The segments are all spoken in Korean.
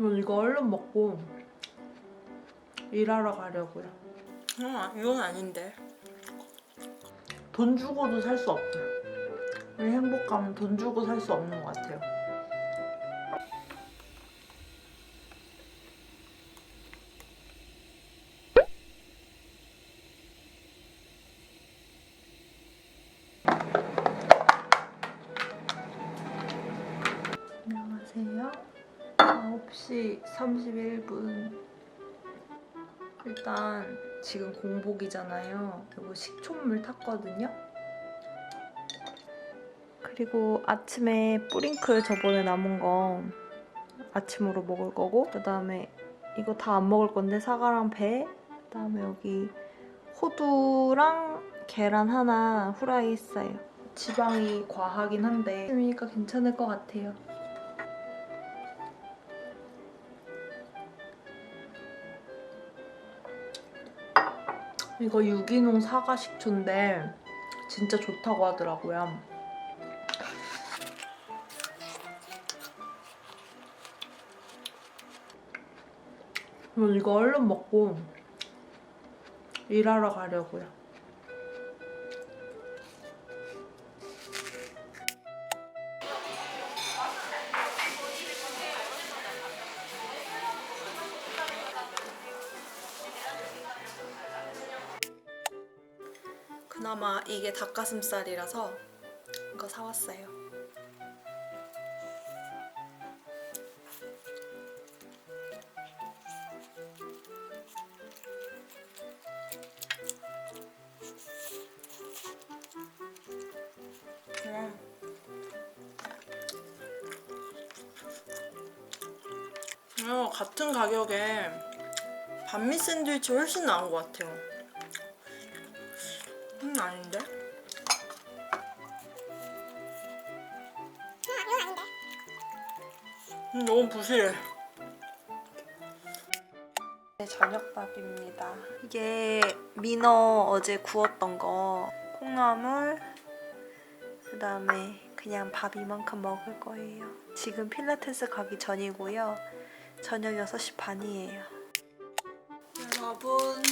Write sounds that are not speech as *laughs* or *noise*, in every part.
그럼 이거 얼른 먹고 일하러 가려고요. 어, 이건 아닌데. 돈 주고도 살 수 없어요. 이 행복감은 돈 주고 살 수 없는 것 같아요. 9시 31분. 일단 지금 공복이잖아요. 그리고 식초물 탔거든요. 그리고 아침에 뿌링클 저번에 남은 거 아침으로 먹을 거고 그 다음에 이거 다 안 먹을 건데 사과랑 배 그다음에 여기 호두랑 계란 하나 후라이 했어요. 지방이 과하긴 한데 아침이니까 괜찮을 것 같아요. 이거 유기농 사과 식초인데 진짜 좋다고 하더라고요. 이거 얼른 먹고 일하러 가려고요. 그나마 이게 닭가슴살이라서 이거 사왔어요. 음. 어, 같은 가격에 반미 샌드위치 훨씬 나은 것 같아요. 음 아닌데? 음 너무 부실해. 네, 저녁밥입니다. 이게 민어 어제 구웠던 거, 콩나물, 그다음에 그냥 밥 이만큼 먹을 거예요. 지금 필라테스 가기 전이고요. 저녁 6시 반이에요.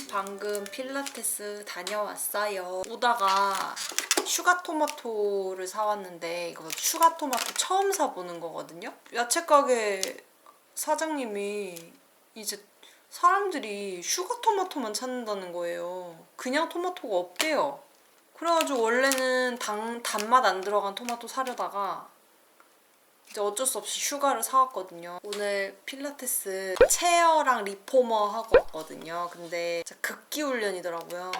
방금 필라테스 다녀왔어요. 오다가 슈가 토마토를 사왔는데 이거 슈가 토마토 처음 사보는 거거든요. 야채 가게 사장님이 이제 사람들이 슈가 토마토만 찾는다는 거예요. 그냥 토마토가 없대요. 그래가지고 원래는 당, 단맛 안 들어간 토마토 사려다가 이제 어쩔 수 없이 슈가를 사왔거든요. 오늘 필라테스 체어랑 리포머 하고 왔거든요. 근데 진짜 극기 훈련이더라고요.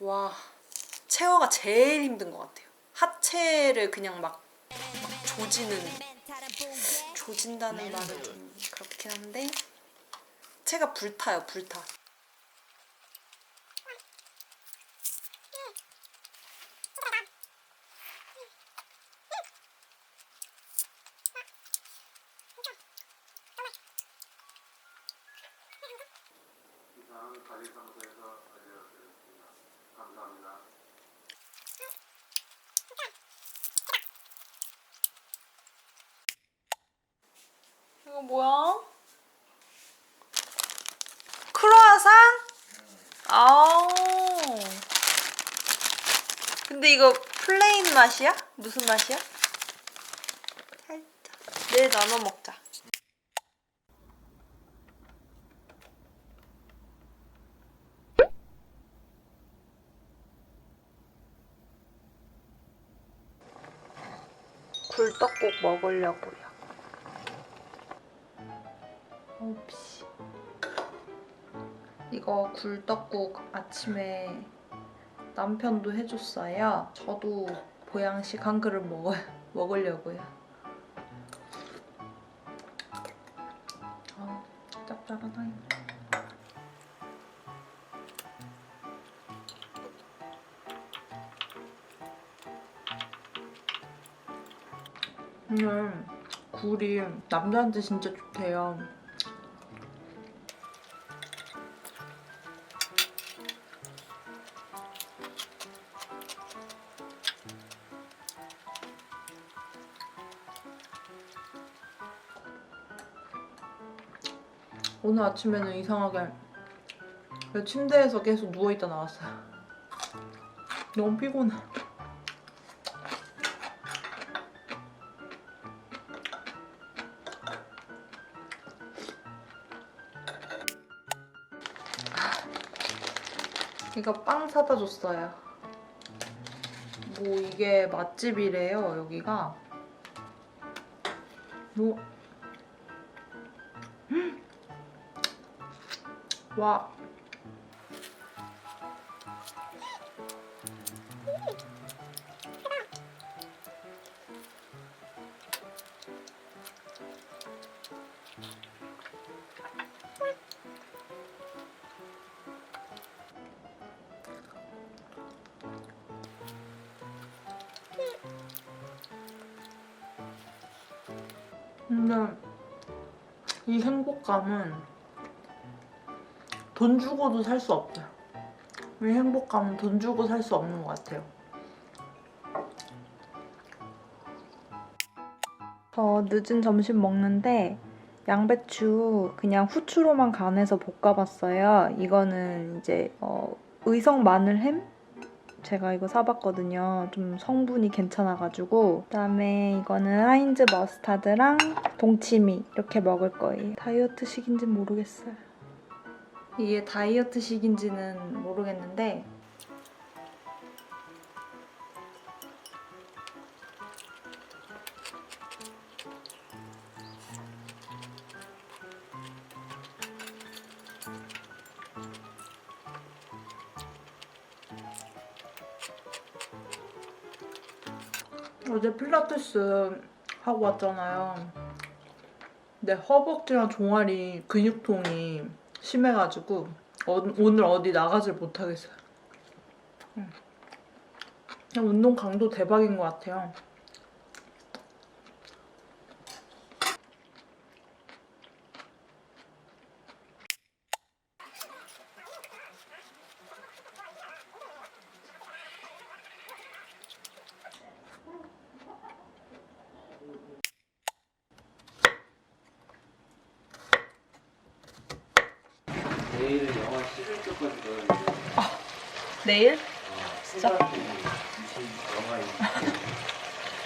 와, 체어가 제일 힘든 것 같아요. 하체를 그냥 막, 막 조지는, 조진다는 말은 좀 그렇긴 한데, 체가 불타요, 불타. 이상 관리사무소에서 알려드렸습니다. 감사합니다. 이거 뭐야? 크로아상? 아우. 근데 이거 플레인 맛이야? 무슨 맛이야? 살짝. 내일 나눠 먹자. 굴떡국 먹으려고요. 9시. 이거 굴떡국 아침에 남편도 해줬어요. 저도 보양식 한 그릇 먹어, 먹으려고요. 아, 짭짤하다. 오늘 굴이 남자한테 진짜 좋대요. 오늘 아침에는 이상하게 내 침대에서 계속 누워있다 나왔어요. 너무 피곤해. 이거 빵 사다 줬어요. 뭐 이게 맛집이래요 여기가. 뭐 와. 근데 이 행복감은 돈 주고도 살 수 없어요. 이 행복감은 돈 주고 살 수 없는 것 같아요. 저 늦은 점심 먹는데 양배추 그냥 후추로만 간해서 볶아봤어요. 이거는 이제 어, 의성 마늘햄? 제가 이거 사봤거든요. 좀 성분이 괜찮아가지고. 그다음에 이거는 하인즈 머스타드랑 동치미 이렇게 먹을 거예요. 다이어트식인지는 모르겠어요. 이게 다이어트식인지는 모르겠는데 어제 필라테스 하고 왔잖아요. 근데 허벅지랑 종아리 근육통이 심해가지고 어- 오늘 어디 나가질 못하겠어요. 응. 그냥 운동 강도 대박인 것 같아요. 내일 영하 11도까지 가는데 내일? 진짜? 영하 20.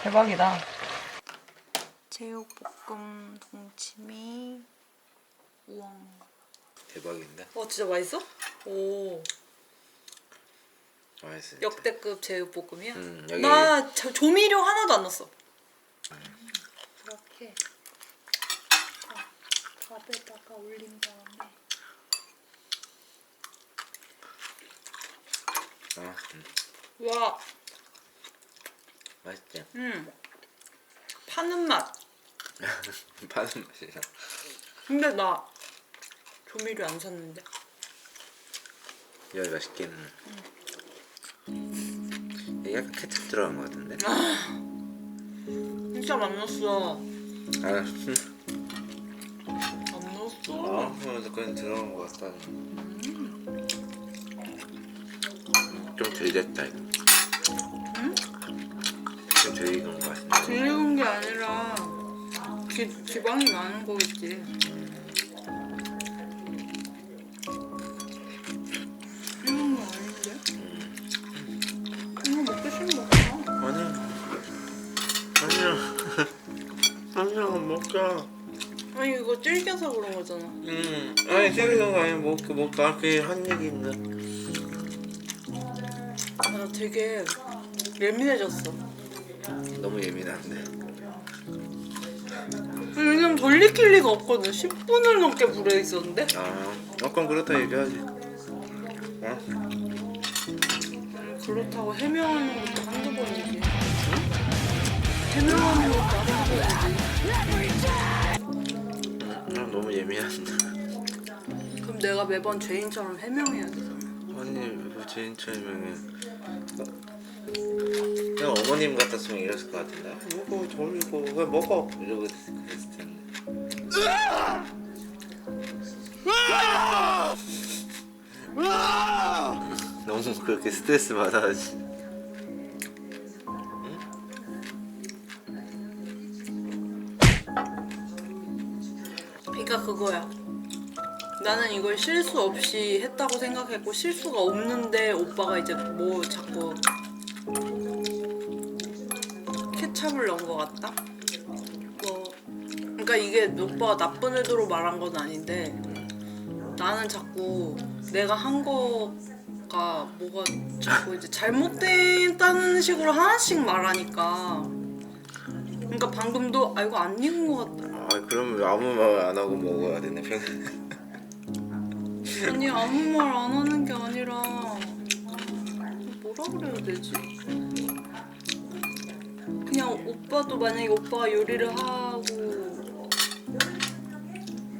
대박이다. 제육볶음 동치미 우엉. 대박인데? 어 진짜 맛있어? 오 맛있어. 역대급 제육볶음이야? 음, 여기 나 저, 조미료 하나도 안 넣었어. 이렇게 밥에다가 올린 다음에 아, 음, 와, 맛있지. 음 파는 맛. *laughs* 파는 맛이야. 근데 나 조미료 안 샀는데. 여기 맛있긴. 여기 약간 케첩 들어간 것 같은데. 진짜 안 넣었어. 아, 음. 안 넣었어. 아, 그래서 그냥 들어간 것 같다. 좀덜 됐다 이거. 좀덜 익은 것 같은데. 들리는 게 아니라 지, 지방이 많은 거겠지. 이건 거 아닌데? 이거 먹고 싶으면 먹자. 아니, 아니야, *laughs* 아니야 먹자. 아니 이거 질겨서 그런 거잖아. 음, 아니 생각한 거 아니야. 뭐, 그, 뭐, 나한테 한 얘기 있네. 아, 나 되게 예민해졌어. 너무 예민한데. 왜냐면 돌리킬 리가 없거든. 10분을 넘게 불에 있었는데. 아, 어, 그럼 그렇다 얘기하지. 어? 그렇다고 해명하는 것도 한두 번이지. 해명하는 것도 한두 번이지. 난 너무 예민한데. 그럼 내가 매번 죄인처럼 해명해야 되잖아. 아니, 뭐 제인처럼은 그냥 어머님 같았으면 이랬을 것 같은데. 아, 먹어, 저리고 왜 먹어? 이러고 그랬을 텐데. 너무 그렇게 스트레스 받아야지. 그러니까 그거야. 나는 이걸 실수 없이 했다고 생각했고 실수가 없는데 오빠가 이제 뭐 자꾸 케찹을 넣은 것 같다? 뭐 그러니까 이게 오빠가 나쁜 의도로 말한 건 아닌데 나는 자꾸 내가 한 거가 뭐가 자꾸 이제 잘못됐다는 식으로 하나씩 말하니까. 그러니까 방금도 아 이거 안 익은 것 같다. 아 그러면 아무 말 안 하고 먹어야 되네 평 아니 아무 말 안 하는 게 아니라 뭐라 그래야 되지? 그냥 오빠도 만약에 오빠가 요리를 하고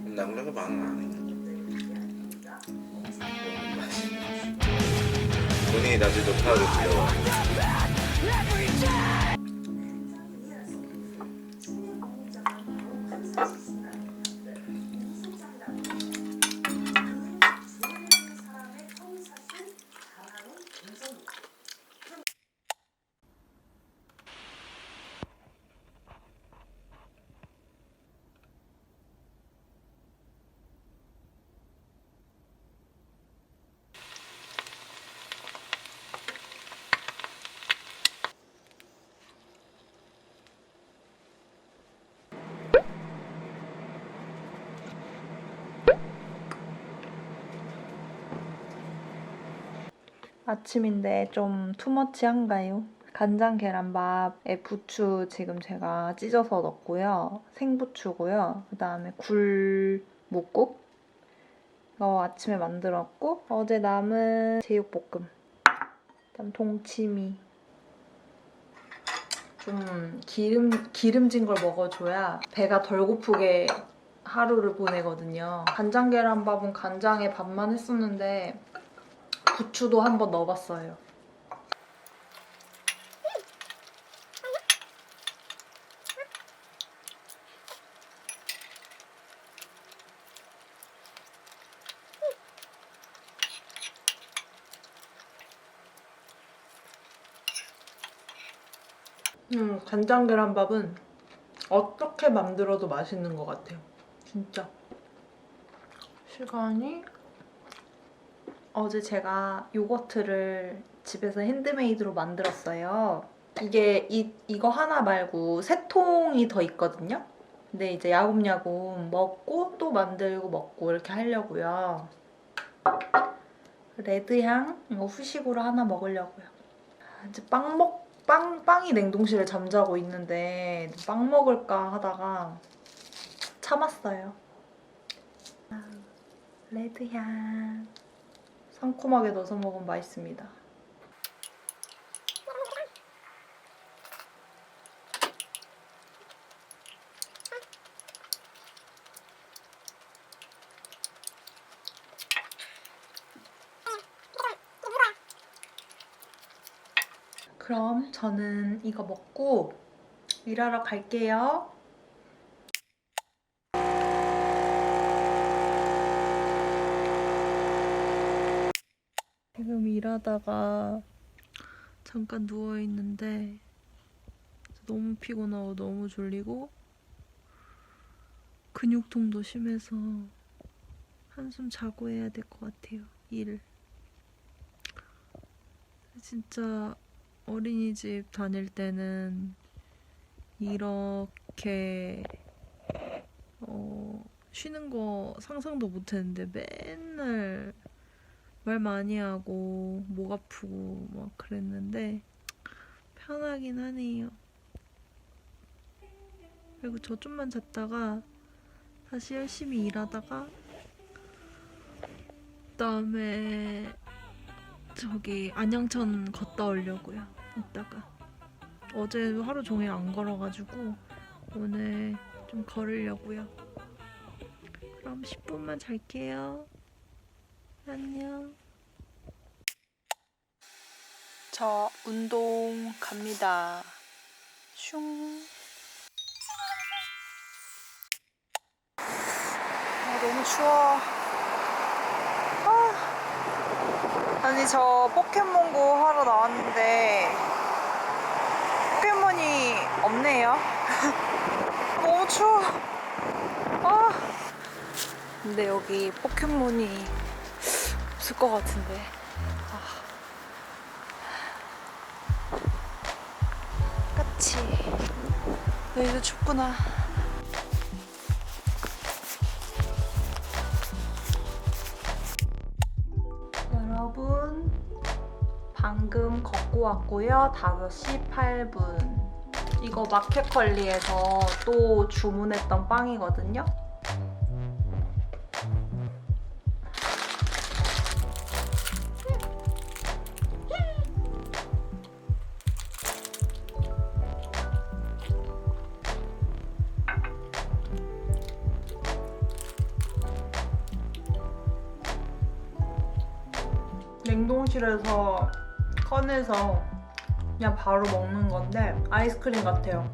남자가 해. 본인이 나중에 들 아침인데 좀 투머치한가요? 간장 계란밥에 부추 지금 제가 찢어서 넣고요. 생부추고요. 그 다음에 굴 묵국 이거 아침에 만들었고 어제 남은 제육볶음 그다음 동치미 좀 기름 기름진 걸 먹어줘야 배가 덜 고프게 하루를 보내거든요. 간장 계란밥은 간장에 밥만 했었는데 부추도 한번 넣어봤어요. 음, 간장 계란밥은 어떻게 만들어도 맛있는 것 같아요. 진짜. 시간이 어제 제가 요거트를 집에서 핸드메이드로 만들었어요. 이게 이, 이거 하나 말고 세 통이 더 있거든요. 근데 이제 야금야금 먹고 또 만들고 먹고 이렇게 하려고요. 레드향 이거 후식으로 하나 먹으려고요. 아, 이제 빵 먹, 빵, 빵이 냉동실에 잠자고 있는데 빵 먹을까 하다가 참았어요. 아, 레드향. 상콤하게 넣어서 먹으면 맛있습니다. 그럼 저는 이거 먹고 일하러 갈게요. 지금 일하다가 잠깐 누워 있는데 너무 피곤하고 너무 졸리고 근육통도 심해서 한숨 자고 해야 될 것 같아요. 일. 진짜 어린이집 다닐 때는 이렇게 어, 쉬는 거 상상도 못 했는데 맨날 말 많이 하고 목 아프고 막 그랬는데 편하긴 하네요. 그리고 저 좀만 잤다가 다시 열심히 일하다가 그다음에 저기 안양천 걷다 오려고요. 이따가 어제 하루 종일 안 걸어가지고 오늘 좀 걸으려고요. 그럼 10분만 잘게요. 안녕. 저 운동 갑니다. 슝. 아, 너무 추워. 아. 아니, 저 포켓몬고 하러 나왔는데, 포켓몬이 없네요. *laughs* 너무 추워. 아. 근데 여기 포켓몬이 없을 것 같은데. 아. 까치. 여기도 춥구나. 여러분, 방금 걷고 왔고요. 5시 8분. 이거 마켓컬리에서 또 주문했던 빵이거든요. 냉동실에서 꺼내서 그냥 바로 먹는 건데 아이스크림 같아요.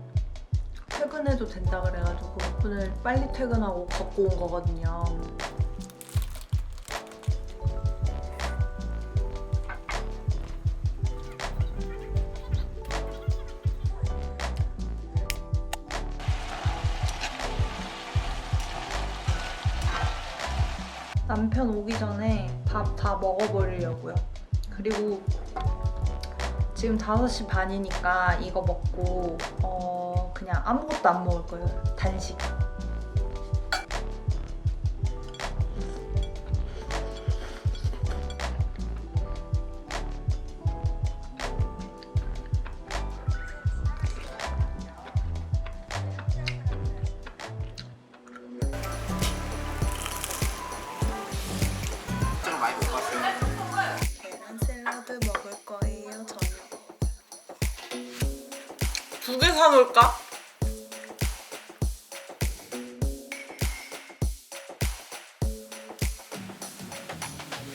퇴근해도 된다 그래가지고 오늘 빨리 퇴근하고 갖고 온 거거든요. 남편 오기 전에 밥 다 먹어버리려고요. 그리고 지금 5시 반이니까 이거 먹고 어 그냥 아무것도 안 먹을 거예요. 단식. 사놓을까?